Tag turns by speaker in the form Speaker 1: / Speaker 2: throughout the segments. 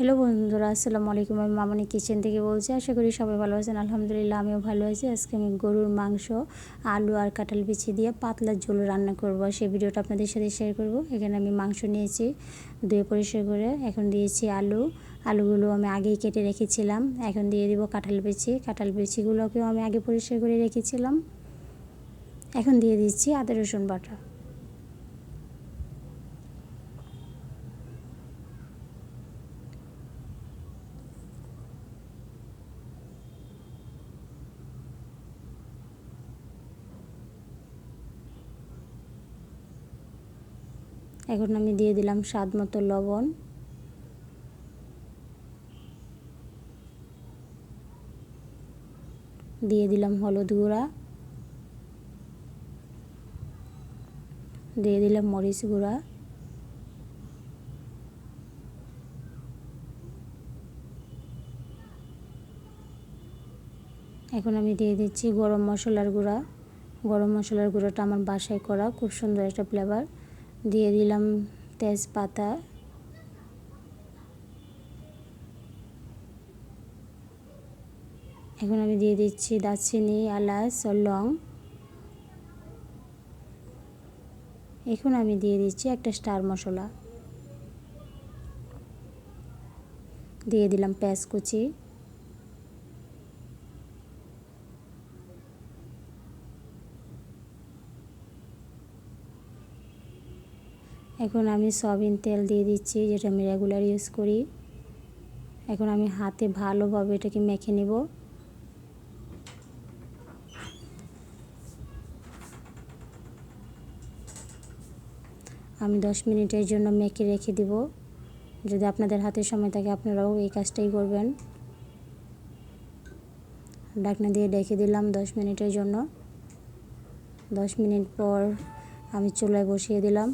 Speaker 1: Hello বন্ধুরা, আসসালামু আলাইকুম। আমি মামনি কিচেন থেকে বলছি, আশা করি সবাই ভালো আছেন। আলহামদুলিল্লাহ, আমিও ভালো আছি। আজকে আমি গরুর মাংস, আলু আর কাঁঠাল বিছি দিয়ে পাতলা ঝোল রান্না করব। সেই ভিডিওটা আপনাদের সাথে শেয়ার করব। এখানে আমি মাংস নিয়েছি, ধুয়ে পরিষ্কার করে এখন দিয়েছি আলু। আলুগুলো আমি আগেই কেটে রেখেছিলাম। এখন দিয়ে দিব কাঁঠাল বিচি। কাঁঠাল বিচিগুলোকেও আমি আগে পরিষ্কার করে রেখেছিলাম। এখন দিয়ে দিচ্ছি আদা রসুন বাটা। এখন আমি দিয়ে দিলাম স্বাদ মতো লবণ। দিয়ে দিলাম হলুদ গুঁড়া। দিয়ে দিলাম মরিচ গুঁড়া। এখন আমি দিয়ে দিচ্ছি গরম মশলার গুঁড়া। গরম মশলার গুঁড়োটা আমার বাসায় করা, খুব সুন্দর একটা ফ্লেভার দিয়ে দিলাম তেজপাতা। এখন আমি দিয়ে দিচ্ছি দারচিনি, এলাচ, লং। এখন আমি দিয়ে দিচ্ছি একটা স্টার মশলা। দিয়ে দিলাম পেঁয়াজ কুচি। এখন আমি সয়াবিন তেল দিয়ে দিচ্ছি, যেটা আমি রেগুলার ইউজ করি। এখন আমি হাতে ভালোভাবে এটাকে মেখে নেব। আমি দশ মিনিটের জন্য মেখে রেখে দিব। যদি আপনাদের হাতে সময় থাকে, আপনারাও এই কাজটাই করবেন। ডাকনা দিয়ে ডেকে দিলাম দশ মিনিটের জন্য। দশ মিনিট পর আমি চুলায় বসিয়ে দিলাম।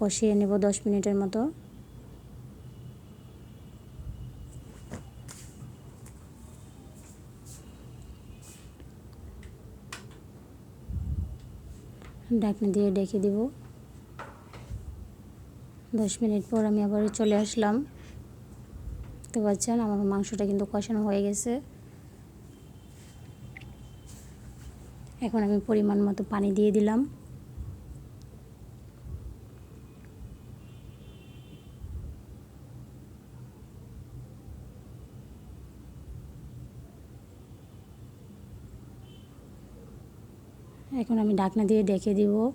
Speaker 1: কষিয়ে নেব দশ মিনিটের মতো। ঢাকনা দিয়ে ডেকে দিব। দশ মিনিট পর আমি আবার চলে আসলাম। তো পাচ্ছেন, আমার মাংসটা কিন্তু কষানো হয়ে গেছে। এখন আমি পরিমাণ মতো পানি দিয়ে দিলাম। এখন আমি ঢাকনা দিয়ে ডেকে দিব।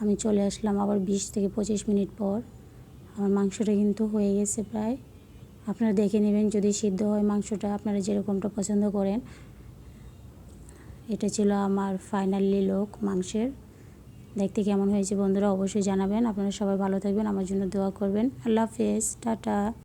Speaker 1: আমি চলে আসলাম আবার বিশ থেকে পঁচিশ মিনিট পর। আমার মাংসটা কিন্তু হয়ে গেছে প্রায়। আপনারা দেখে নেবেন যদি সিদ্ধ হয় মাংসটা, আপনারা যেরকমটা পছন্দ করেন। এটা ছিল আমার ফাইনালি লোক মাংসের। দেখতে কেমন হয়েছে বন্ধুরা অবশ্যই জানাবেন। আপনারা সবাই ভালো থাকবেন, আমার জন্য দোয়া করবেন। আল্লাহ হাফেজ, টাটা।